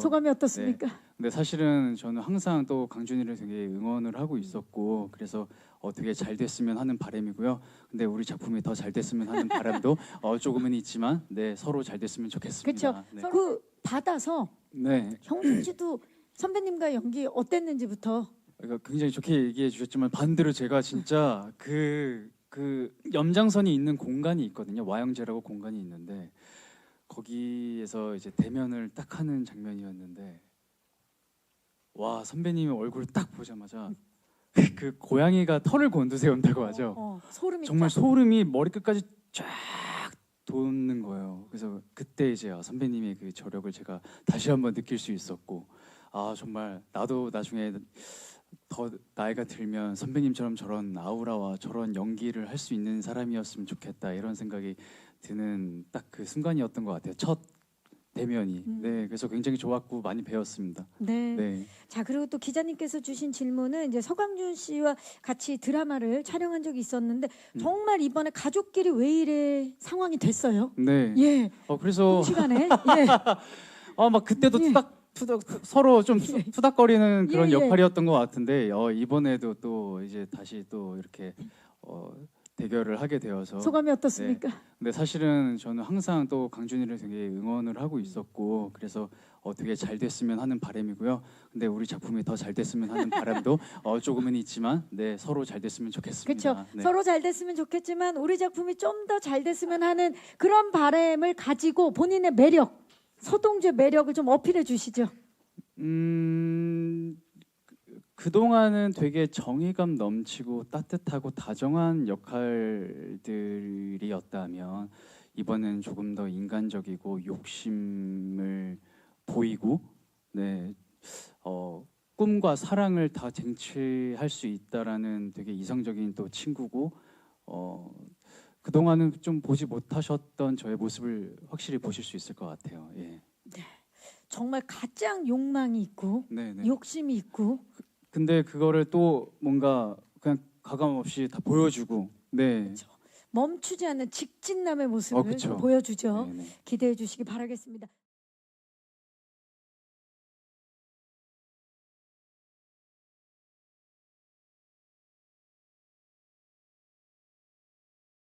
소감이 어떻습니까? 근데 사실은 저는 항상 또 강준이를 되게 응원을 하고 있었고 그래서 어, 되게 잘 됐으면 하는 바람이고요. 근데 우리 작품이 더 잘 됐으면 하는 바람도 어, 조금은 있지만 네 서로 잘 됐으면 좋겠습니다. 그렇죠. 네. 그 받아서 네. 형준 씨도 선배님과 연기 어땠는지부터 그러니까 굉장히 좋게 얘기해 주셨지만 반대로 제가 진짜 그, 그 염장선이 있는 공간이 있거든요. 와영제라고 공간이 있는데 거기에서 이제 대면을 딱 하는 장면이었는데 와 선배님의 얼굴 딱 보자마자 그 고양이가 털을 곤두세운다고 하죠. 어, 소름이 정말 쫙. 소름이 머리 끝까지 쫙 돋는 거예요. 그래서 그때 이제 아, 선배님의 그 저력을 제가 다시 한번 느낄 수 있었고 아 정말 나도 나중에 더 나이가 들면 선배님처럼 저런 아우라와 저런 연기를 할 수 있는 사람이었으면 좋겠다 이런 생각이 드는 딱 그 순간이었던 것 같아요. 첫 대면이. 음. 네, 그래서 굉장히 좋았고 많이 배웠습니다. 네. 네. 자 그리고 또 기자님께서 주신 질문은 이제 서강준 씨와 같이 드라마를 촬영한 적이 있었는데 음. 정말 이번에 가족끼리 왜 이래 상황이 됐어요. 네. 예. 어 그래서 시간에 예. 아 막 그때도 예. 투닥 투닥 서로 좀 투- 투닥거리는 그런 예, 예. 역할이었던 것 같은데 어, 이번에도 또 이제 다시 또 이렇게 어, 대결을 하게 되어서 소감이 어떻습니까? 근데 사실은 저는 항상 또 강준이를 되게 응원을 하고 있었고 그래서 어, 되게 잘 됐으면 하는 바람이고요. 근데 우리 작품이 더 잘 됐으면 하는 바람도 어, 조금은 있지만 네 서로 잘 됐으면 좋겠습니다. 그렇죠. 네. 서로 잘 됐으면 좋겠지만 우리 작품이 좀 더 잘 됐으면 하는 그런 바람을 가지고 본인의 매력, 서동주의 매력을 좀 어필해 주시죠. 음 그 동안은 되게 정의감 넘치고 따뜻하고 다정한 역할들이었다면 이번엔 조금 더 인간적이고 욕심을 보이고 네 어, 꿈과 사랑을 다 쟁취할 수 있다라는 되게 이성적인 또 친구고 어, 그 동안은 좀 보지 못하셨던 저의 모습을 확실히 보실 수 있을 것 같아요. 예. 정말 가장 욕망이 있고 네, 네. 욕심이 있고 근데 그거를 또 뭔가 그냥 가감 없이 다 보여주고 네. 그렇죠. 멈추지 않는 직진남의 모습을 어, 그쵸. 보여주죠. 네, 네. 기대해 주시기 바라겠습니다.